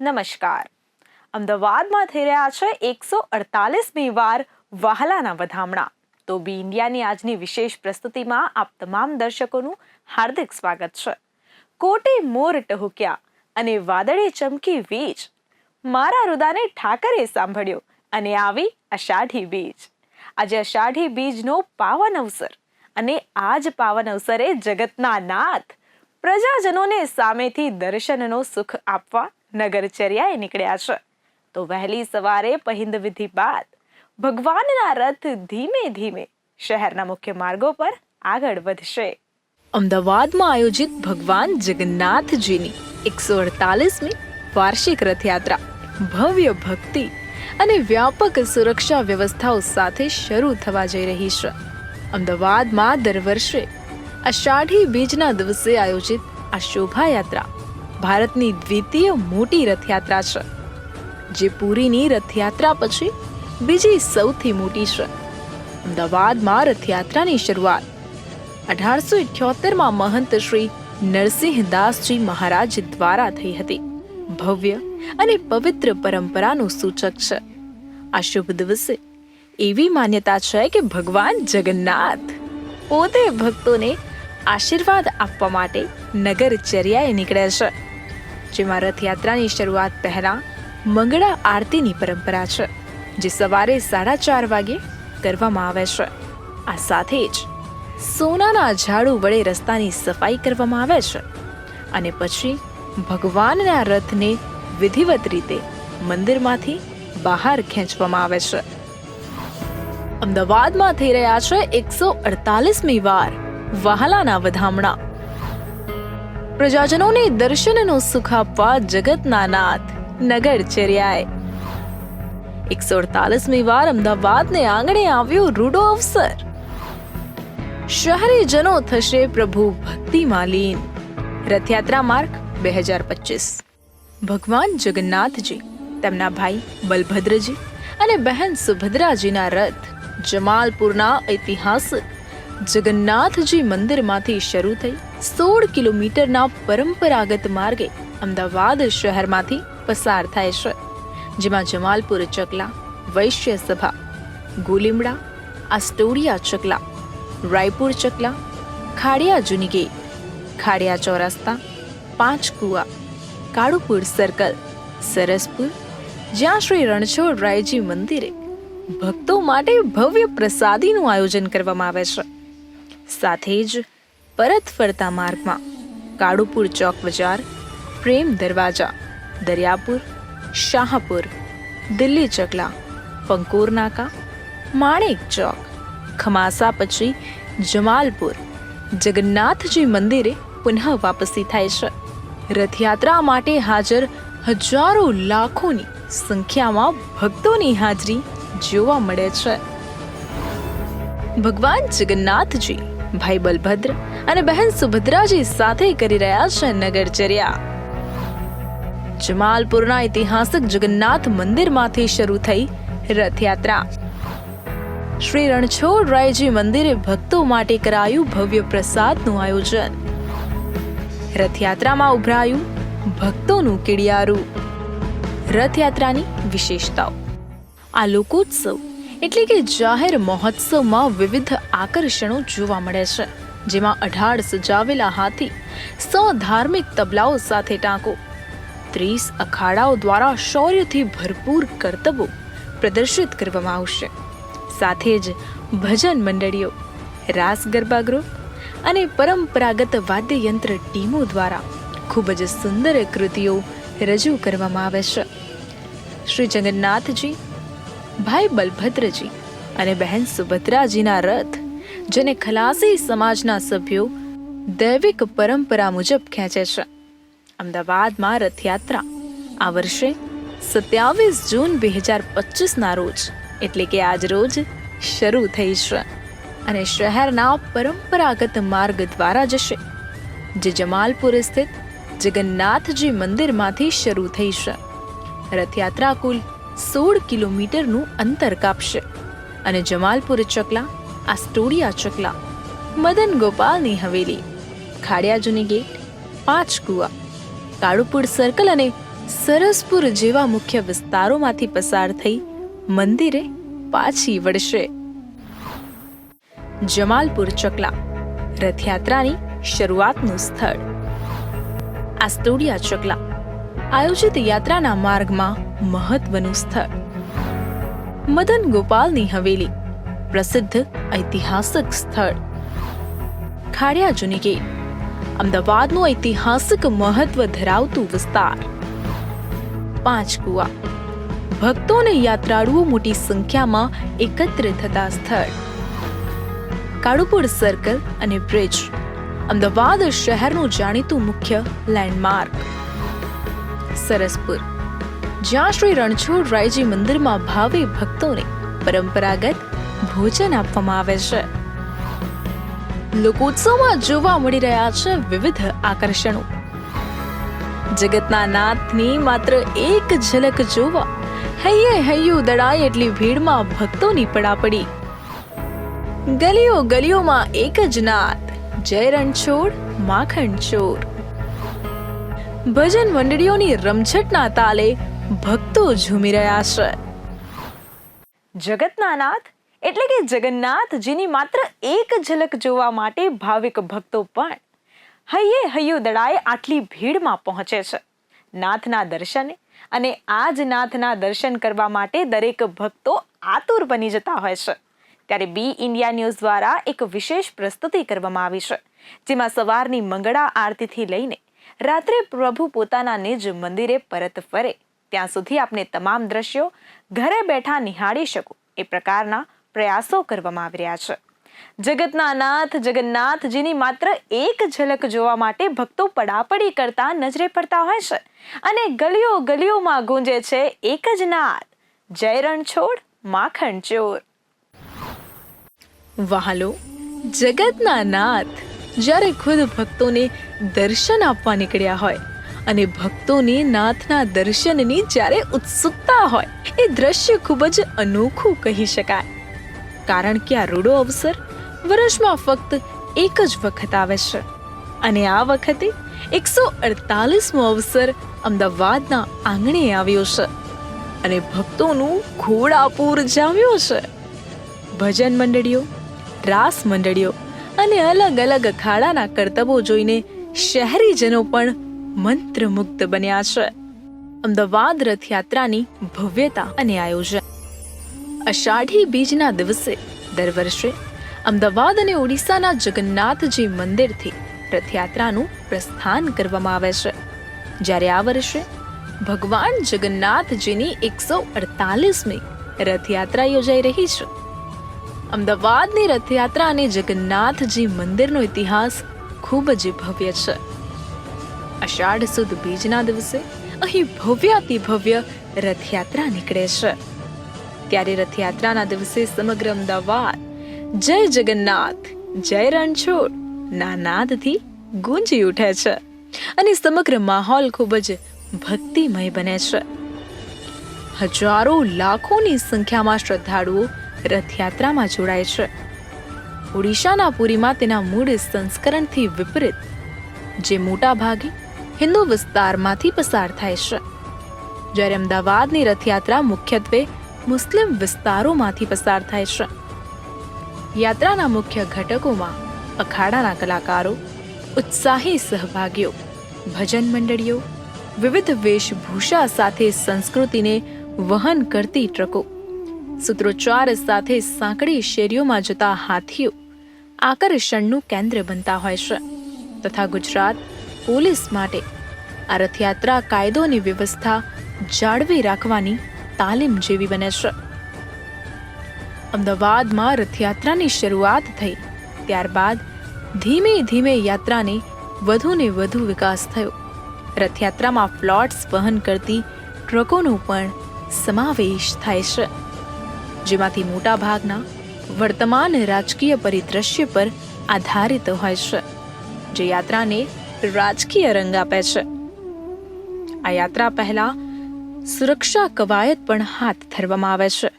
નમસ્કાર. અમદાવાદમાં થઈ રહ્યા છે એકસો અડતાલીસમી વાર વહાલાના વધામણા. તો બી ઇન્ડિયાની આજની વિશેષ પ્રસ્તુતિમાં આપ તમામ દર્શકોનું હાર્દિક સ્વાગત છે. કોટે મોર ટહુક્યા અને વાદળે ચમકી વીજ. મારા રુદાને ઠાકરે સાંભળ્યો અને આવી અષાઢી બીજ. આજે અષાઢી બીજનો પાવન અવસર અને આ જ પાવન અવસરે જગતના નાથ પ્રજાજનોને સામેથી દર્શનનો સુખ આપવા નગરચર્યાએ નીકળ્યા છે. તો વહેલી સવારે પહિંદ વિધિ બાદ ભગવાનના રથ ધીમે ધીમે શહેરના મુખ્ય માર્ગો પર આગળ વધશે. અમદાવાદમાં આયોજિત ભગવાન જગન્નાથજીની એકસો અડતાલીસમી વાર્ષિક રથયાત્રા. ભવ્ય ભક્તિ અને વ્યાપક સુરક્ષા વ્યવસ્થાઓ સાથે શરૂ થવા જઈ રહી છે. અમદાવાદમાં દર વર્ષે અષાઢી બીજના દિવસે આયોજિત આ શોભાયાત્રા ભારતની દ્વિતીય મોટી રથયાત્રા છે, જે પુરીની રથયાત્રા પછી બીજી સૌથી મોટી છે. અમદાવાદમાં રથયાત્રાની શરૂઆત અઢારસો ઇઠ્યોતેરમાં મહંત શ્રી નરસિંહદાસજી મહારાજ દ્વારા થઈ હતી. ભવ્ય અને પવિત્ર પરંપરાનું સૂચક છે. આ શુભ દિવસે એવી માન્યતા છે કે ભગવાન જગન્નાથ પોતે ભક્તોને આશીર્વાદ આપવા માટે નગરચર્યાએ નીકળે છે. જેમાં રથયાત્રાની શરૂઆત પહેલાં મંગળા આરતીની પરંપરા છે, જે સવારે સાડા ચાર વાગે કરવામાં આવે છે. આ સાથે જ સોનાના ઝાડુ વડે રસ્તાની સફાઈ કરવામાં આવે છે અને પછી ભગવાનના રથને વિધિવત રીતે મંદિરમાંથી બહાર ખેંચવામાં આવે છે. અમદાવાદમાં થઈ રહ્યા છે એકસો અડતાલીસમી વાર વહાલાના વધામણા. પ્રજાજનોને દર્શનનો સુખ આપવા જગતના નાથ નગરચર્યાએ એકસો અડતાલીસમી વાર અમદાવાદને આંગણે આવ્યો રૂડો અવસર. શહેરીજનો થશે પ્રભુ ભક્તિમાં લીન રથયાત્રા માર્ગ બે હજાર પચીસ. ભગવાન જગન્નાથજી, તેમના ભાઈ બલભદ્રજી અને બહેન સુભદ્રાજીના રથ જમાલપુરના ઐતિહાસિક જગન્નાથજી મંદિરમાંથી શરૂ થઈ સોળ કિલોમીટરના પરંપરાગત માર્ગે અમદાવાદ શહેરમાંથી પસાર થાય છે, જેમાં જમાલપુર ચકલા, વૈશ્ય સભા, ગોલીમડા આસ્ટોરિયા ચકલા, રાયપુર ચકલા, ખાડિયા જૂની ગેટ ખાડિયા ચોરસ્તા પાંચ કુવા કાળુપુર સર્કલ, સરસપુર, જ્યાં શ્રી રણછોડ રાયજી મંદિરે ભક્તો માટે ભવ્ય પ્રસાદીનું આયોજન કરવામાં આવે છે. સાથે જ પરત ફરતા માર્ગમાં કાળુપુર ચોક બજાર, પ્રેમ દરવાજા, દરિયાપુર, શાહપુર, દિલ્હી ચકલા, પંકોર નાકા, માણેક ચોક, ખમાસા પછી જમાલપુર. જગન્નાથજી મંદિરે પુનઃ વાપસી થાય છે. રથયાત્રા માટે હાજર હજારો લાખોની સંખ્યામાં ભક્તોની હાજરી જોવા મળે છે. ભગવાન જગન્નાથજી ભાઈ બલભદ્ર અને બહેન સુભદ્રાજી સાથે કરી રહ્યા છે નગરચર્યા. જમાલપુરના ઐતિહાસિક જગન્નાથ મંદિરમાંથી શરૂ થઈ રથયાત્રા. શ્રી રણછોડ રાયજી મંદિરે ભક્તો માટે કરાયું ભવ્ય પ્રસાદનું આયોજન. રથયાત્રામાં ઉભરાયું ભક્તોનું કીડિયારું. રથયાત્રાની વિશેષતાઓ. આ લોકોત્સવ એટલે કે જાહેર મહોત્સવમાં વિવિધ આકર્ષણો જોવા મળે છે. જેમાં અઢાર સજાવેલા હાથી, સો ધાર્મિક તબલાઓ સાથે ટાંકો, ત્રીસ અખાડાઓ દ્વારા શૌર્યથી ભરપૂર કરતબો પ્રદર્શિત કરવામાં આવશે. સાથે જ ભજન મંડળીઓ, રાસ ગરબા ગ્રુપ અને પરંપરાગત વાદ્યયંત્ર ટીમો દ્વારા ખૂબ જ સુંદર કૃતિઓ રજૂ કરવામાં આવે છે. શ્રી જગન્નાથજી ભાઈ બલભદ્રજી અને બહેન સુભદ્રાજીના રથ, જેને ખલાસી સમાજના સભ્યો દૈવિક પરંપરા મુજબ ખેંચે છે. અમદાવાદમાં રથયાત્રા, આ વર્ષે સત્યાવીસ જૂન બે હજાર પચીસના રોજ, એટલે કે આજ રોજ, શરૂ થઈ છે અને શહેરના પરંપરાગત માર્ગ દ્વારા જશે, જે જમાલપુર સ્થિત જગન્નાથજી મંદિરમાંથી શરૂ થઈ છે. રથયાત્રા કુલ સોળ કિલોમીટરનું અંતર કાપશે. અને જમાલપુર ચકલા, આસ્ટોડિયા ચકલા, મદન ગોપાલની હવેલી ખાડિયાજુની ગેટ, પાંચ કુવા, કાળુપુર સર્કલ અને સરસપુર જેવા મુખ્ય વિસ્તારોમાંથી પસાર થઈ મંદિરે પાછી વળશે. જમાલપુર ચકલા, રથયાત્રાની શરૂઆતનું સ્થળ. આસ્ટોડિયા ચકલા, આયોજિત યાત્રાના માર્ગમાં મહત્વનું સ્થળ. મદન ગોપાલની હવેલી, પ્રસિદ્ધ ઐતિહાસિક સ્થળ. ખાડિયા જૂની ગેટ અમદાવાદનું ઐતિહાસિક મહત્વ ધરાવતું વિસ્તાર. પાંચ કુવા, ભક્તો અને યાત્રાળુઓ મોટી સંખ્યામાં એકત્ર થતા સ્થળ. કાળુપુર સર્કલ અને બ્રિજ અમદાવાદ શહેરનું જાણીતું મુખ્ય લેન્ડમાર્ક સરસપુર જ્યાં શ્રી રણછોડ રાયજી મંદિરમાં ભાવે ભક્તોને પરંપરાગત ભોજન આપવામાં આવે છે. લોકોત્સવમાં જોવા મળી રહ્યા છે વિવિધ આકર્ષણો. જગતના નાથની માત્ર એક ઝલક જોવા હૈયે હૈયું દડાય એટલી ભીડમાં ભક્તોની પડાપડી. ગલીઓ ગલીઓમાં એક જ નાથ. જય રણછોડ માખણ ચોર ભજન મંડળીઓની રમઝટના તાલે ભક્તો ઝૂમી રહ્યા છે. જગતના નાથ એટલે કે જગન્નાથજીની માત્ર એક ઝલક જોવા માટે ભાવિક ભક્તો પણ હૈયે હૈયો દડાએ આટલી ભીડમાં પહોંચે છે. નાથના દર્શને અને આ જ નાથના દર્શન કરવા માટે દરેક ભક્તો આતુર બની જતા હોય છે. ત્યારે બી ઇન્ડિયા ન્યૂઝ દ્વારા એક વિશેષ પ્રસ્તુતિ કરવામાં આવી છે. જેમાં સવારની મંગળા આરતીથી લઈને રાત્રે પ્રભુ પોતાના નિજ મંદિરે પરત ફરે. ત્યાં સુધી આપને તમામ દ્રશ્યો ઘરે બેઠા નિહાળી શકો. એ પ્રકારના પ્રયાસો કરવામાં આવી રહ્યા છે. જગતના નાથ જગન્નાથજીની માત્ર એક ઝલક જોવા માટે ભક્તો પડાપડી કરતા નજરે પડતા હોય છે અને ગલીઓ ગલીઓમાં ગુંજે છે એક જ નાદ. જય રણછોડ માખણ ચોર વહાલો, જગતના નાથ જ્યારે ખુદ ભક્તોને દર્શન આપવા નીકળ્યા હોય અને ભક્તોને નાથના દર્શનની જ્યારે ઉત્સુકતા હોય, એ દ્રશ્ય ખૂબ જ અનોખું કહી શકાય. કારણ કે આ રૂડો અવસર વર્ષમાં ફક્ત એક જ વખત આવે છે. અને આ વખતે એકસો અડતાલીસમો અવસર અમદાવાદના આંગણે આવ્યો છે. અને ભક્તોનું ઘોડાપૂર જામ્યો છે. ભજન મંડળીઓ, રાસ મંડળીઓ અને અલગ અલગ અખાડાના કરતબો જોઈને શહેરીજનો પણ મંત્રમુગ્ધ બન્યા છે. અમદાવાદ રથયાત્રાની ભવ્યતા અને આયોજન. અષાઢી બીજના દિવસે દર વર્ષે અમદાવાદ અને ઓડિશાના જગન્નાથજી મંદિરથી રથયાત્રાનું પ્રસ્થાન કરવામાં આવે છે. જ્યારે આ વર્ષે ભગવાન જગન્નાથજીની એકસો અડતાલીસમી રથયાત્રા યોજાઈ રહી છે. અમદાવાદની રથયાત્રા અને જગન્નાથજી મંદિરનો ઇતિહાસ ખૂબ જ ભવ્ય છે. અષાઢ સુદ બીજના દિવસે અહીં ભવ્યાતિ ભવ્ય રથયાત્રા નીકળે છે. ત્યારે રથયાત્રાના દિવસે સમગ્ર અમદાવાદ, જય જગન્નાથ, જય રણછોડ ના નાદથી ગુંજી ઉઠે છે અને સમગ્ર માહોલ ખૂબ જ ભક્તિમય બને છે. હજારો લાખોની સંખ્યામાં શ્રદ્ધાળુઓ રથયાત્રામાં જોડાય છે. ઓડિશાના પુરીમાં તેના મૂળ સંસ્કરણથી વિપરીત, જે મોટા ભાગે હિન્દુ વિસ્તારમાંથી પસાર થાય છે. જ્યારે અમદાવાદની રથયાત્રા મુખ્યત્વે મુસ્લિમ વિસ્તારોમાંથી પસાર થાય છે. યાત્રાના મુખ્ય ઘટકોમાં અખાડાના કલાકારો, ઉત્સાહી સહભાગીઓ, ભજન મંડળીઓ, વિવિધ વેશભૂષા સાથે સંસ્કૃતિને વહન કરતી ટ્રકો, સૂત્રોચ્ચાર સાથે સાંકડી શેરીઓમાં જતા હાથીઓ આકર્ષણનું કેન્દ્ર બનતા હોય છે. તથા ગુજરાત પોલીસ માટે આ રથયાત્રા કાયદોની વ્યવસ્થા જાળવી રાખવાની તાલીમ જેવી બને છે. અમદાવાદમાં રથયાત્રાની શરૂઆત થઈ, ત્યારબાદ ધીમે ધીમે યાત્રાને વધુ ને વધુ વિકાસ થયો. રથયાત્રામાં ફ્લોટ્સ વહન કરતી ટ્રકોનો પણ સમાવેશ થાય છે. જેમાંથી મોટા ભાગના વર્તમાન રાજકીય પરિદ્રશ્ય પર આધારિત હોય છે. જે યાત્રાને રાજકીય રંગ આપે છે. આ યાત્રા પહેલા સુરક્ષા કવાયત પણ હાથ ધરવામાં આવે છે.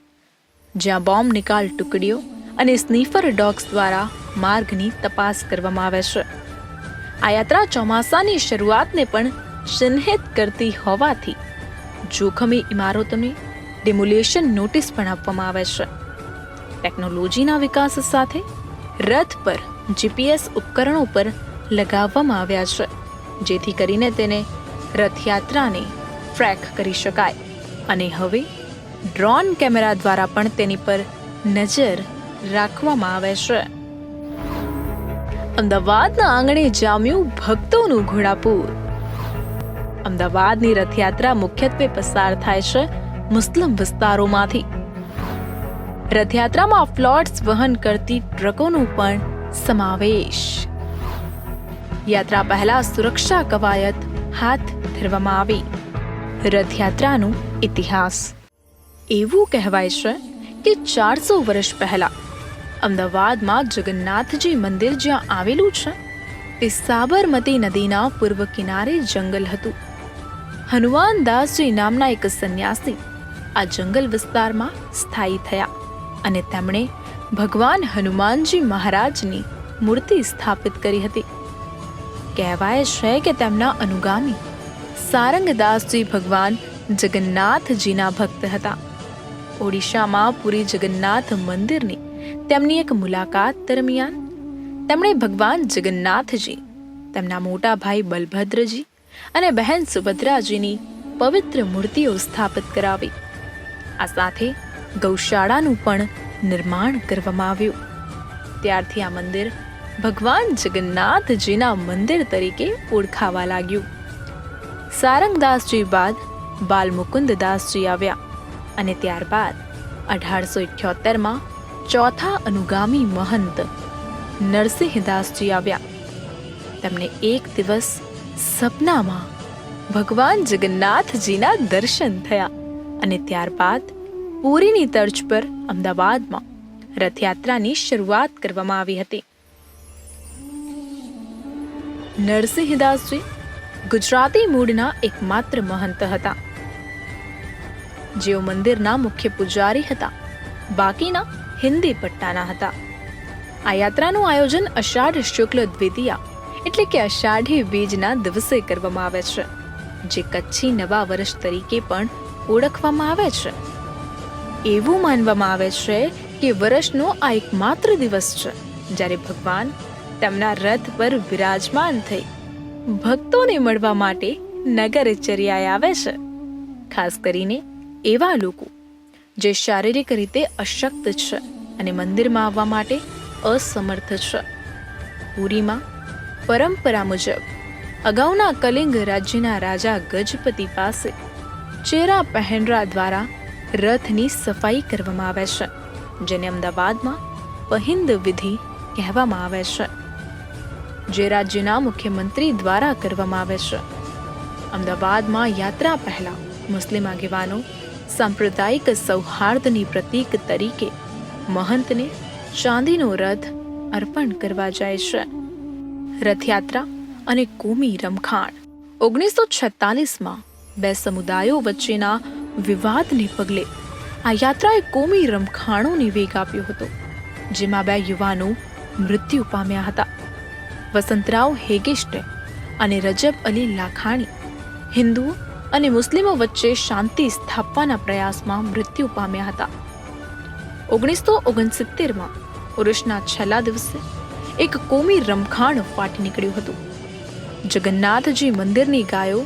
જ્યાં બોમ્બ નિકાલ ટુકડીઓ અને સ્નીફર ડોગ્સ દ્વારા માર્ગની તપાસ કરવામાં આવે છે. આ યાત્રા ચોમાસાની શરૂઆતને પણ ચિહ્નિત કરતી હોવાથી જોખમી ઇમારતોને ડિમોલેશન નોટિસ પણ આપવામાં આવે છે. ટેકનોલોજીના વિકાસ સાથે રથ પર જીપીએસ ઉપકરણો પર લગાવવામાં આવ્યા છે, જેથી કરીને તેને રથયાત્રાને ટ્રેક કરી શકાય. અને હવે, ડ્રોન કેમેરા દ્વારા પણ તેની પર નજર રાખવામાં આવે છે. અમદાવાદના આંગણે જામ્યું ભક્તોનું ઘોડાપૂર. અમદાવાદની રથયાત્રા મુખ્યત્વે પસાર થાય છે મુસ્લિમ વિસ્તારોમાંથી. રથયાત્રામાં ફ્લોટ્સ વહન કરતી ટ્રકોનો પણ સમાવેશ. યાત્રા પહેલા સુરક્ષા કવાયત હાથ ધરવામાં આવી. રથયાત્રાનો ઇતિહાસ. એવું કહેવાય છે કે ચારસો વર્ષ પહેલા અમદાવાદમાં જગન્નાથજી મંદિર જ્યાં આવેલું છે, તે સાબરમતી નદીના પૂર્વ કિનારે જંગલ હતું. હનુમાન દાસજી નામના એક સંન્યાસી આ જંગલ વિસ્તારમાં સ્થાયી થયા અને તેમણે ભગવાન હનુમાનજી મહારાજની મૂર્તિ સ્થાપિત કરી હતી. કહેવાય છે કે તેમના અનુગામી સારંગદાસજી ભગવાન જગન્નાથજીના ભક્ત હતા. ઓડિશામાં પુરી જગન્નાથ મંદિરની તેમની એક મુલાકાત દરમિયાન તેમણે ભગવાન જગન્નાથજી, તેમના મોટા ભાઈ બલભદ્રજી અને બહેન સુભદ્રાજીની પવિત્ર મૂર્તિઓ સ્થાપિત કરાવી. આ સાથે ગૌશાળાનું પણ નિર્માણ કરવામાં આવ્યું. ત્યારથી આ મંદિર ભગવાન જગન્નાથજીના મંદિર તરીકે ઓળખાવા લાગ્યું. સારંગદાસજી બાદ બાલમુકુંદદાસજી આવ્યા અને ત્યારબાદ અઢારસો ઇઠ્યોતેરમાં ચોથા અનુગામી મહંત નરસિંહદાસજી આવ્યા. તેમને એક દિવસ સપનામાં ભગવાન જગન્નાથજીના દર્શન થયા અને ત્યારબાદ પુરીની તર્જ પર અમદાવાદમાં રથયાત્રાની શરૂઆત કરવામાં આવી હતી. નરસિંહદાસજી ગુજરાતી મૂળના એકમાત્ર મહંત હતા. જેઓ મંદિરના મુખ્ય પૂજારી હતા, બાકીના હિન્દી પટ્ટાના હતા. આ યાત્રાનું આયોજન અષાઢ શુક્લ દ્વિતીયા એટલે કે અષાઢી બીજના દિવસે કરવામાં આવે છે, જે કચ્છી નવા વર્ષ તરીકે પણ ઓળખવામાં આવે છે. એવું માનવામાં આવે છે કે વર્ષનો આ એકમાત્ર દિવસ છે, જ્યારે ભગવાન તેમના રથ પર વિરાજમાન થઈ. ભક્તોને મળવા માટે નગરચર્યાએ આવે છે. ખાસ કરીને એવા લોકો જે શારીરિક રીતે અશક્ત છે અને મંદિરમાં આવવા માટે અસમર્થ છે. પુરીમાં પરંપરા મુજબ અગાઉના કલિંગ રાજ્યના રાજા ગજપતિ પાસે ચેરા પહેનરા દ્વારા રથની સફાઈ કરવામાં આવે છે, જેને અમદાવાદમાં પહિંદ વિધિ કહેવામાં આવે છે. જે રાજ્યના મુખ્યમંત્રી દ્વારા કરવામાં આવે છે. અમદાવાદમાં યાત્રા પહેલા મુસ્લિમ આગેવાનો સાંપ્રદાયિક સૌહાર્દની પ્રતીક તરીકે મહંતને ચાંદીનો રથ અર્પણ કરવા જાય છે. રથયાત્રા અને કોમી રમખાણ ઓગણીસો છેતાલીસમાં બે સમુદાયો વચ્ચેના વિવાદને પગલે આ યાત્રાએ કોમી રમખાણોને વેગ આપ્યો હતો, જેમાં બે યુવાનો મૃત્યુ પામ્યા હતા. વસંતરાવ હેગિસ્ટ અને રજબ અલી લાખાણી. હિન્દુઓ અને મુસ્લિમો વચ્ચે શાંતિ સ્થાપવાના પ્રયાસમાં મૃત્યુ પામ્યા હતા. ઓગણીસો ઓગણસિત્તેરમાં ઉરુષના છેલ્લા દિવસે એક કોમી રમખાણ ફાટી નીકળ્યું હતું. જગન્નાથજી મંદિરની ગાયો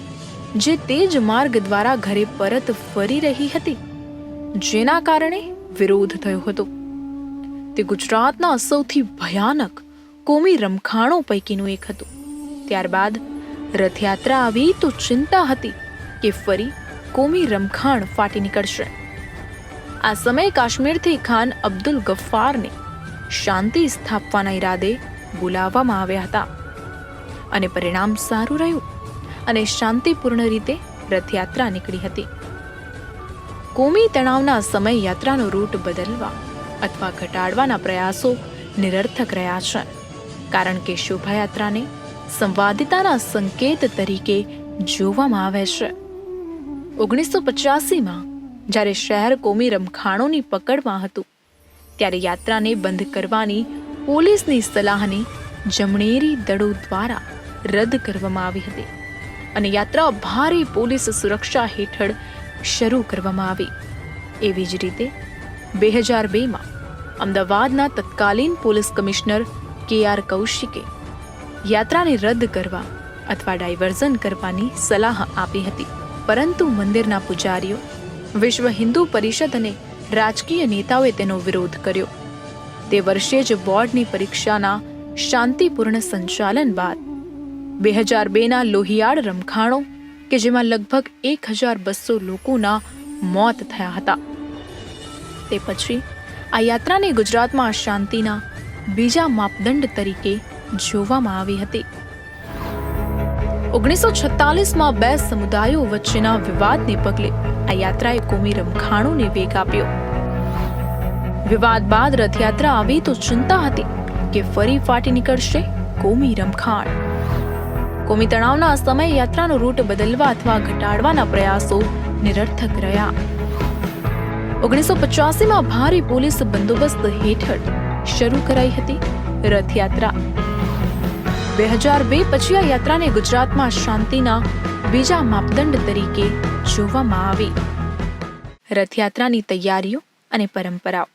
જે તે જ માર્ગ દ્વારા ઘરે પરત ફરી રહી હતી, જેના કારણે વિરોધ થયો હતો. તે ગુજરાતના સૌથી ભયાનક કોમી રમખાણો પૈકીનું એક હતું. ત્યારબાદ રથયાત્રા આવી તો ચિંતા હતી કે ફરી કોમી રમખાણ ફાટી નીકળશે. આ સમયે કાશ્મીરથી ખાન અબ્દુલ ગફ્ફારને શાંતિ સ્થાપવાના ઈરાદે બોલાવવામાં આવ્યા હતા. અને પરિણામ સારું રહ્યું અને શાંતિપૂર્ણ રીતે રથયાત્રા નીકળી હતી. કોમી તણાવના સમય યાત્રાનો રૂટ બદલવા અથવા ઘટાડવાના પ્રયાસો નિરર્થક રહ્યા છે. કારણ કે શોભાયાત્રાને સંવાદિતાના સંકેત તરીકે જોવામાં આવે છે. ઓગણીસો પચાસીમાં જ્યારે શહેર કોમી રમખાણોની પકડમાં હતું, ત્યારે યાત્રાને બંધ કરવાની પોલીસની સલાહને જમણેરી દળો દ્વારા રદ કરવામાં આવી હતી અને યાત્રા ભારે પોલીસ સુરક્ષા હેઠળ શરૂ કરવામાં આવી. એવી જ રીતે બે હજાર બેમાં અમદાવાદના તત્કાલીન પોલીસ કમિશનર કે આર કૌશિકે યાત્રાને રદ કરવા અથવા ડાયવર્ઝન કરવાની સલાહ આપી હતી. પરંતુ મંદિરના પૂજારીઓ, વિશ્વ હિન્દુ પરિષદ અને રાજકીય નેતાઓએ તેનો વિરોધ કર્યો. તે વર્ષે જ બોર્ડની પરીક્ષાના શાંતિપૂર્ણ સંચાલન બાદ બે હજાર બેના લોહિયાળ રમખાણો, કે જેમાં લગભગ એક હજાર બસો લોકોના મોત થયા હતા. તે પછી આ યાત્રાને ગુજરાતમાં શાંતિના બીજા માપદંડ તરીકે જોવામાં આવી હતી. ઓગણીસો છત્તાલીસમાં બે સમુદાયો વચ્ચેના વિવાદને પગલે આ યાત્રાએ કોમી રમખાણોને વેગ આપ્યો. વિવાદ બાદ રથયાત્રા આવી તો ચિંતા હતી કે ફરી ફાટી નીકળશે કોમી રમખાણ. કોમી તણાવના સમયે યાત્રાનો રૂટ બદલવા અથવા ઘટાડવાના પ્રયાસો નિરર્થક રહ્યા. ઓગણીસો પચાસીમાં ભારે પોલીસ બંદોબસ્ત હેઠળ શરૂ કરાઈ હતી. રથયાત્રા. બે હજાર બે પછી આ યાત્રાને ગુજરાતમાં શાંતિના બીજા માપદંડ તરીકે જોવામાં આવી. રથયાત્રાની તૈયારીઓ અને પરંપરાઓ.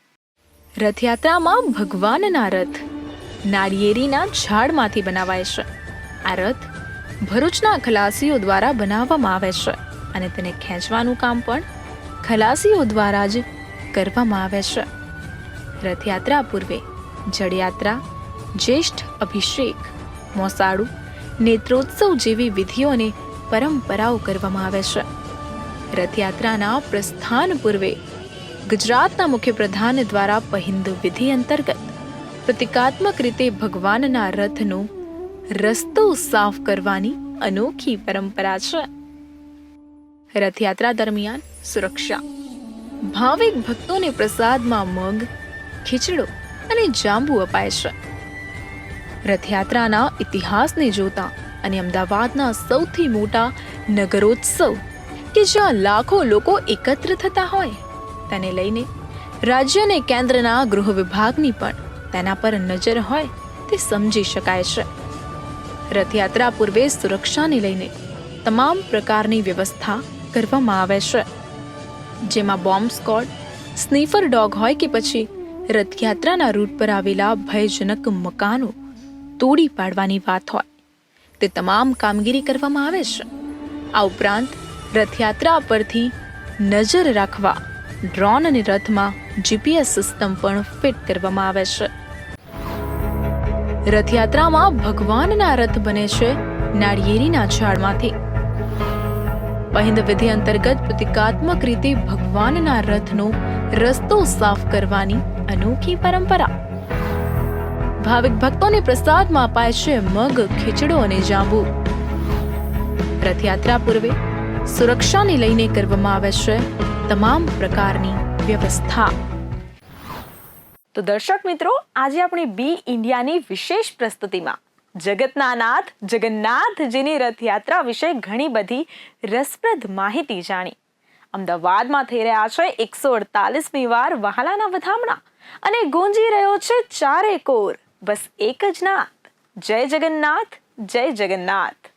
રથયાત્રામાં ભગવાનના રથ નાળિયેરીના ઝાડમાંથી બનાવાય છે. આ રથ ભરૂચના ખલાસીઓ દ્વારા બનાવવામાં આવે છે અને તેને ખેંચવાનું કામ પણ ખલાસીઓ દ્વારા જ કરવામાં આવે છે. રથયાત્રા પૂર્વે જળયાત્રા, જ્યેષ્ઠ અભિષેક, મોસાળું, નેત્રોત્સવ જેવી વિધિઓ અને પરંપરાઓ કરવામાં આવે છે. રથયાત્રાના પ્રસ્થાન પૂર્વે ગુજરાતના મુખ્યપ્રધાન દ્વારા પહિંદ વિધિ અંતર્ગત પ્રતિકાત્મક રીતે ભગવાનના રથનો રસ્તો સાફ કરવાની અનોખી પરંપરા છે. રથયાત્રા દરમિયાન સુરક્ષા. ભાવિક ભક્તોને પ્રસાદમાં મગ ખીચડો અને જાંબુ અપાય છે. રથયાત્રાના ઇતિહાસને જોતા અને અમદાવાદના સૌથી મોટા નગરોત્સવ કે જ્યાં લાખો લોકો એકત્ર થતા હોય, તેને લઈને રાજ્ય અને કેન્દ્રના ગૃહ વિભાગની પણ તેના પર નજર હોય તે સમજી શકાય છે. રથયાત્રા પૂર્વે સુરક્ષાને લઈને તમામ પ્રકારની વ્યવસ્થા કરવામાં આવે છે. જેમાં બોમ્બ સ્કોડ, સ્નીફર ડોગ હોય કે પછી રથયાત્રાના રૂટ પર આવેલા ભયજનક મકાનો તોડી પાડવાની વાત હોય. તે તમામ કામગીરી કરવામાં આવે છે. આ ઉપરાંત રથયાત્રા પરથી નજર રાખવા ડ્રોન અને રથમાં જીપીએસ સિસ્ટમ પણ ફિટ કરવામાં આવે છે. રથયાત્રામાં ભગવાનના રથ બને છે નાળિયેરીના ઝાડમાંથી. પહિંદ વિધિ અંતર્ગત પ્રતિકાત્મક રીતે ભગવાનના રથનો રસ્તો સાફ કરવાની અનોખી પરંપરા. ભાવિક ભક્તોને પ્રસાદમાં અપાય છે મગ, ખીચડો અને જાંબુ. રથયાત્રા પૂર્વે સુરક્ષાને લઈને કરવામાં આવે છે તમામ પ્રકારની વ્યવસ્થા. તો દર્શક મિત્રો, આજે આપણે બી ઇન્ડિયાની વિશેષ પ્રસ્તુતિમાં જગતના નાથ જગન્નાથજીની રથયાત્રા વિશે ઘણી બધી રસપ્રદ માહિતી જાણી. અમદાવાદમાં થઈ રહ્યા છે એકસો અડતાલીસમી વાર વહાલાના વધામણા. અને ગુંજી રહ્યો છે ચારે કોર. બસ એક જ નાથ. જય જગન્નાથ જય જગન્નાથ.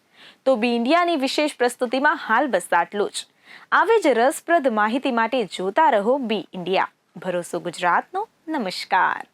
તો બી ઇન્ડિયાની વિશેષ પ્રસ્તુતિમાં હાલ બસ આટલું જ. આવી જ રસપ્રદ માહિતી માટે જોતા રહો બી ઇન્ડિયા. ભરોસો ગુજરાતનો. નમસ્કાર.